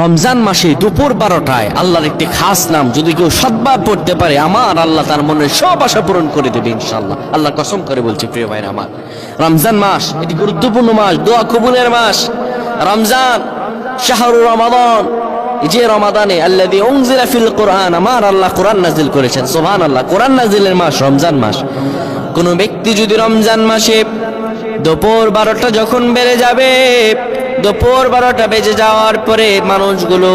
রমজান মাসে দুপুর বারোটায় আল্লাহর একটি খাস নাম যদি কেউ সাতবার পড়তে পারে, আমার আল্লাহ তার মনের সব আশা পূরণ করে দেবে ইনশাল্লাহ আল্লাহ কসম করে বলছে, প্রিয় ভাইরা আমার, রমজান মাস এটি গুরুত্বপূর্ণ মাস, দোয়া কবুলের মাস। রমজান শাহরুর রমাদান যে রমাদানে আল্লাদি উনজিলা ফিল কোরআন, আমার আল্লাহ কোরআন নাজিল করেছেন। সোহান আল্লাহ কোরআন নাজিলের মাস, রমজান মাস। কোন ব্যক্তি যদি রমজান মাসে দুপুর বারোটা যখন বেড়ে যাবে দুপুর বারোটা বেজে যাওয়ার পরে মানুষগুলো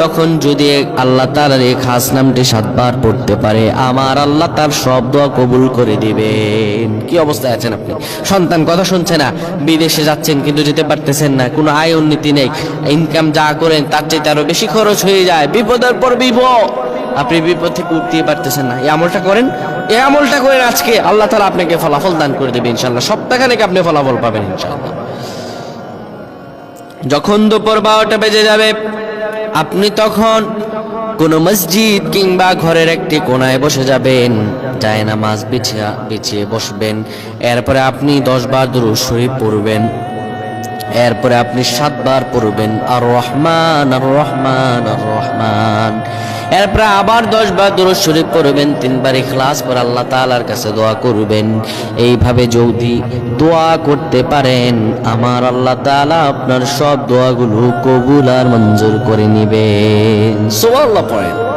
তখন যদি আল্লাহ তালার এই খাস নামটি সাতবার পড়তে পারে, আমার আল্লাহ তার সব দোয়া কবুল করে দিবেন। কি অবস্থায় আছেন আপনি? সন্তান, কথা শুনছে না। বিদেশে যাচ্ছেন কিন্তু যেতে পারতেছেন না, কোনো আয় উন্নতি নেই। ইনকাম যা করেন তার চাইতে আরও বেশি খরচ হয়ে যায়। বিপদের পর বিপদ। আপনি বিপদ থেকে উঠতেই পারতেছেন না। এই আমলটা করেন? এই আমলটা করেন আজকে। আল্লাহ তালা আপনাকে ফলাফল দান করে দেবে ইনশাল্লাহ সপ্তাহখানেক আপনি ফলাফল পাবেন ইনশাল্লাহ যখন দুপুর বারোটা বেজে যাবে, আপনি তখন কোন মসজিদ কিংবা ঘরের একটি কোনায় বসে যাবেন, যায় না মাছ বিছিয়া, বিছিয়ে বসবেন। এরপরে আপনি দশবার বার দুরূদ শরীফ পড়বেন। এরপরে আপনি সাতবার পড়বেন, আর রহমান আর রহমান আর রহমান। এরপরে আবার দশ বার দরজ শরীফ পড়বেন, তিনবার ইখলাস পর আল্লাহ তালার কাছে দোয়া করবেন। এইভাবে যদি দোয়া করতে পারেন, আমার আল্লাহ তালা আপনার সব দোয়াগুলো কবুল আর মঞ্জুর করে নিবেন। সোয়াল্লাহ পড়েন।